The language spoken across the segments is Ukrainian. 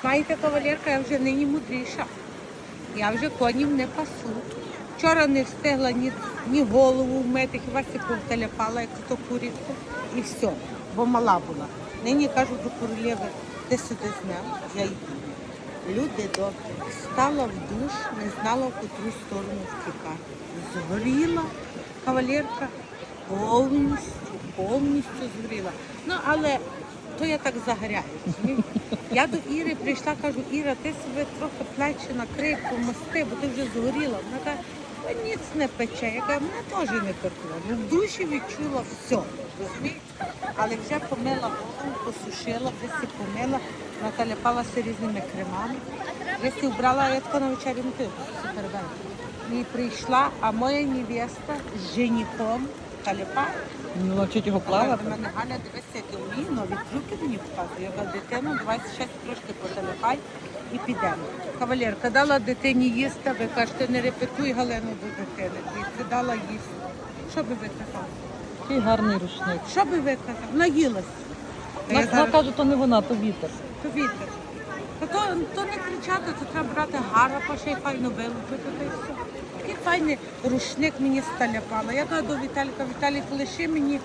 Знаєте, кавалерка, я вже нині мудріша. Я вже конів не пасу. Вчора не встигла ні, ні голову вмити, хіба се повтеляпала, як то курівку, і все, бо мала була. Нині кажу до королеви, ти сюди з ним, я йду. Люди добрі, стала в душ, не знала, в котру сторону втікати. Згоріла кавалерка повністю, повністю згоріла. Ну, але то я так загоряю. Я до Іри прийшла, кажу, Іра, ти себе трохи плечі накрий, помости, бо ти вже згоріла. Вона каже, «Та ніц не пече. Я кажу, мене теж не пекло. Ну, в душі відчула все. розумієте? Але вже помила голову, посушила, всі помила, наталяпалася різними кремами. Всі вбрала, я на вечері не пив, все. І прийшла, а моя невеста з женихом таліпає. Навчить його плавати. до мене Галя, дивися, які умні, нові трюки мені показує. Я кажу, дитину, давай ще трошки поталіпай і підемо. Кавалерка дала дитині їсти, ви кажете, не репетуй Галену до дитини. І це дала їсти. Що би ви казали? Який гарний рушник. Що би ви казали? Наїлась. Та я вона зараз- каже, то не вона, то вітер. То вітер. То, то, то не кричати, то треба брати гарапа, ще й файно вилупити, та й все. Такий файний рушник мені сталяпала. Я кажу до Віталіка, Віталік, лиши мені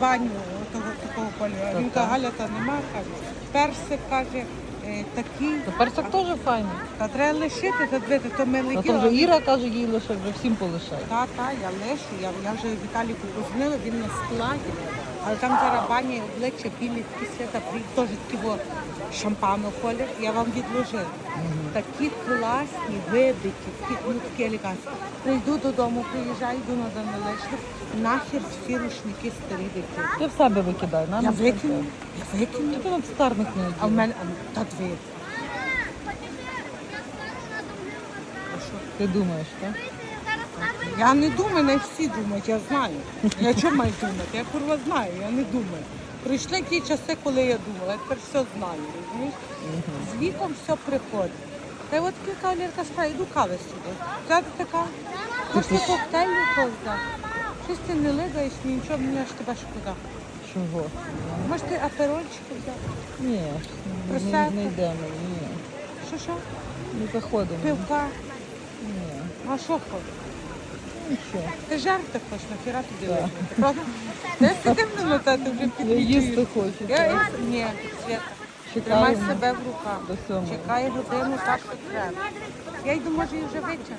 баню того такого кольору. Він каже, Галя, та нема, каже. Персик каже, е, такий. То персик теж файний. Та треба лишити, та дивити, то ми Ну, летіли. вже Іра каже, їй лише вже всім полишай. Та, та, я лишу, я, я вже Віталіку позвонила, він на складі, але там зараз бані обличчя білі свята, теж такі шампану колір, я вам відложила. Такі класні, вибиті, такі, ну такі елегантні. Прийду додому, приїжджаю, йду на Данилешник, нахер всі рушники старі викину. Ти в себе викидай, на Я нас викину, я викину. Ти нам старних не А в мене, а, та дві. Ти думаєш, так? Я не думаю, не всі думають, я знаю. Я чого маю думати? Я курва знаю, я не думаю. Прийшли ті часи, коли я думала, я тепер все знаю, розумієш? З віком все приходить. Та й от така кавалерка справа, йду кави сюди. Взяти така, хочете коктейль взяти? Щось ти не лигаєш, нічого, мені аж тебе шкода. Чого? Може ти аперольчики взяти? Ні, не, не йдемо, ні. Що що? Не заходимо. Пивка? Ні, А що хочеш? Нічого. Ти жарти хочеш, тобі Так. випити, правда? Ти сидим на метати, вже Я підвічуєш. їсти хочу. Я так. і- ні, Чекаємо тримай себе в руках. До сьомої. Чекай годину, так що треба. Я йду, може, і вже витягну.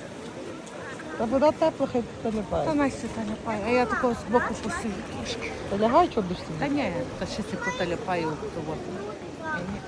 Та вода тепла, хай Та поліпає. найся та ляпає, а я такого з боку посію трошки. Та лягай, що будеш Та ні, та ще си поталяпаю того. Ні, ні.